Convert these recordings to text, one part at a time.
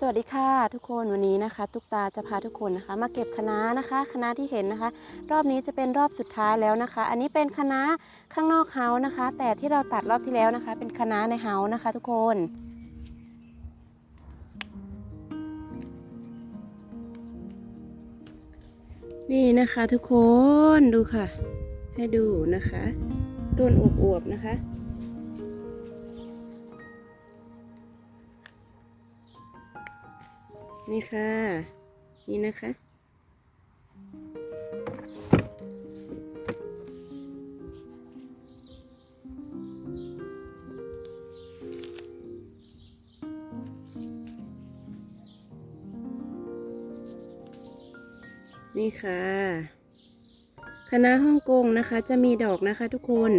สวัสดีค่ะทุกคนวันนี้นะคะตุกตาจะพาทุกคนนะคะ มาเก็บคณะนะคะคณะที่เห็นนะคะ รอบนี้จะเป็นรอบสุดท้ายแล้วนะคะ อันนี้เป็นคณะข้างนอกเฮานะคะ แต่ที่เราตัดรอบที่แล้วนะคะ เป็นคณะในเฮานะคะ ทุกคนนี่นะคะทุกคนดูค่ะ ให้ดูนะคะ ต้นอวบๆนะคะ นี่ค่ะ นี่นะคะ นี่ค่ะ คณะฮ่องกงนะคะ จะมีดอกนะคะทุกคน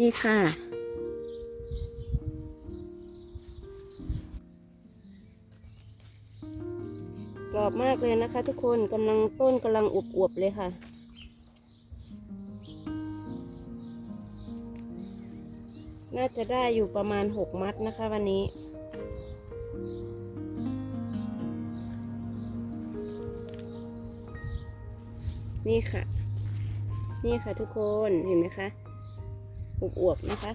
นี่ค่ะ กรอบมากเลยนะคะทุกคนกำลังต้นกำลังอวบๆเลยค่ะน่าจะได้อยู่ประมาณ 6 มัดนะคะวันนี้ นี่ค่ะ นี่ค่ะทุกคนเห็นไหมคะ อวบๆนะคะ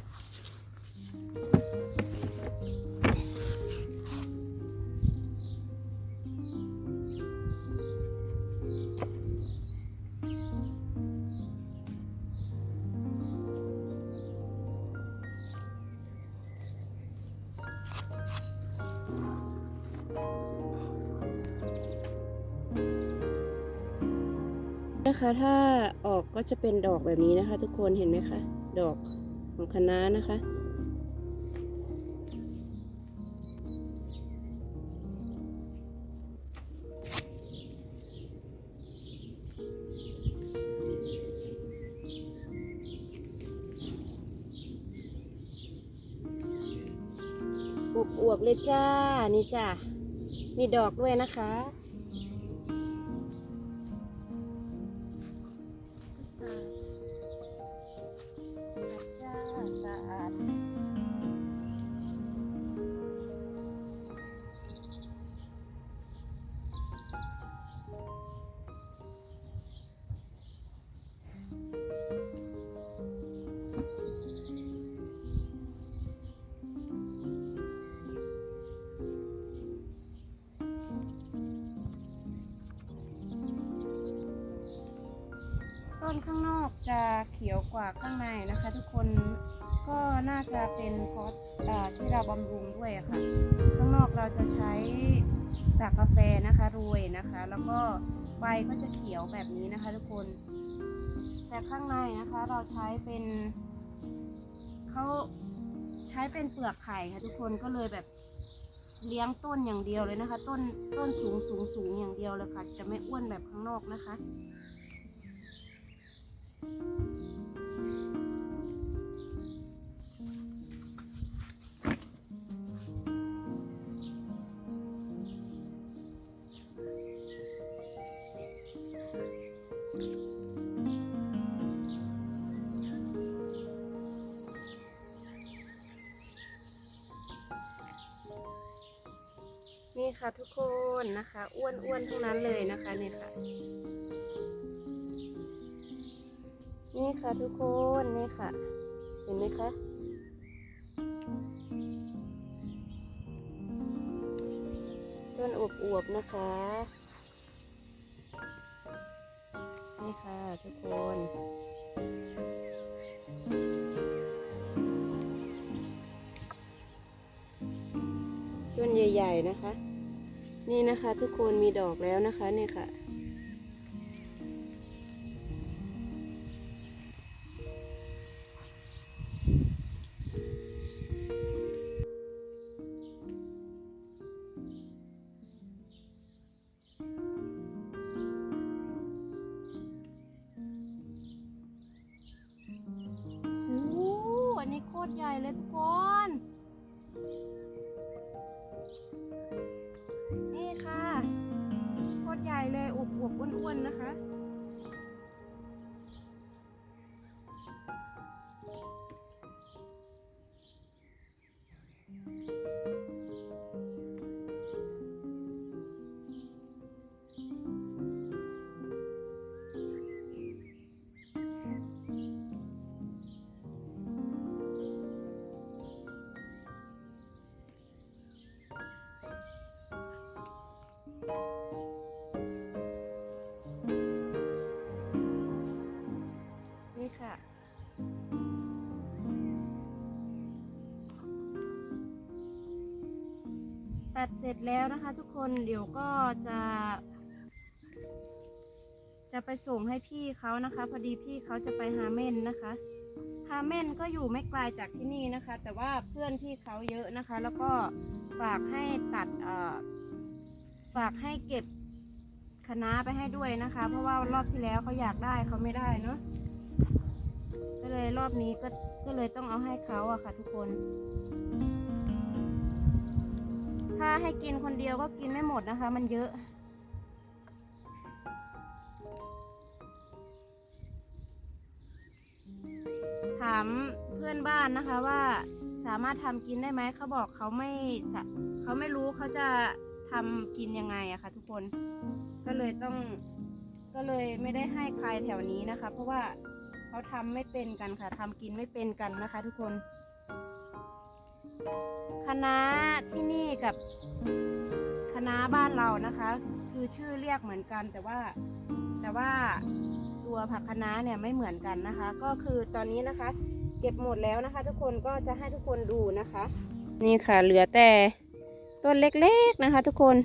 นะคะ ถ้าออกก็จะเป็นดอกแบบนี้นะคะ ทุกคนเห็นไหมคะ ดอกของคะน้านะคะ อวบๆเลยจ้า นี่จ้ามีดอกด้วยนะคะ ต้นข้างนอกจะเขียวกว่าข้างในนะคะ ทุกคนก็น่าจะเป็นเพราะเอ่อที่เราบำรุงด้วยะค่ะ ข้างนอกเราจะใช้กากกาแฟนะคะโรยนะคะ แล้วก็ใบก็จะเขียวแบบนี้นะคะ ทุกคน แต่ข้างในนะคะเราใช้เป็นเขาใช้เป็นเปลือกไข่ค่ะทุกคนก็เลยแบบเลี้ยงต้นอย่างเดียวเลยนะคะ ต้นต้นสูงสูงสูงอย่างเดียวเลยค่ะ จะไม่อ้วนแบบข้างนอกนะคะ นี่ค่ะทุกคนนะคะ อ้วนอ้วนๆทั้งนั้นเลยนะคะเนี่ยค่ะ นี่ค่ะทุกคนนี่ค่ะ เห็นไหมคะต้นอวบๆนะคะ นี่ค่ะทุกคนต้นใหญ่ ๆ นะคะ นี่นะคะทุกคนมีดอกแล้วนะคะเนี่ยค่ะ โอ้อันนี้โคตรใหญ่เลยทุกคน ใหญ่เลยอวบอวบๆอ้วนๆนะคะ ตัดเสร็จแล้วนะคะทุกคนเดี๋ยวก็จะ จะไปส่งให้พี่เขานะคะ พอดีพี่เขาจะไปฮาเม่นนะคะฮาเม่นก็อยู่ไม่ไกลจากที่นี่นะคะ แต่ว่าเพื่อนพี่เขาเยอะนะคะ แล้วก็ฝากให้ตัดฝากให้เก็บคณะไปให้ด้วยนะคะ เพราะว่ารอบที่แล้วเขาอยากได้เขาไม่ได้เนาะก็เลยรอบนี้ก็ก็เลยต้องเอาให้เขาอะค่ะทุกคน ถ้าให้กินคนเดียวก็กินไม่หมดนะคะ มันเยอะถามเพื่อนบ้านนะคะว่าสามารถทำกินได้ไหมเขาบอกเขาไม่เขาไม่รู้เขาจะทำกินยังไงอะค่ะทุกคนก็เลยต้องก็เลยไม่ได้ให้ใครแถวนี้นะคะ เพราะว่าเขาทำไม่เป็นกันค่ะทำกินไม่เป็นกันนะคะ ทุกคน คณะที่นี่กับคณะบ้านเรานะคะ คือชื่อเรียกเหมือนกันแต่ว่าแต่ว่าตัวผักคะน้าเนี่ยไม่เหมือนกันนะคะ ก็คือตอนนี้นะคะ เก็บหมดแล้วนะคะ ทุกคนก็จะให้ทุกคนดูนะคะ นี่ค่ะเหลือแต่ต้นเล็กๆนะคะ ทุกคน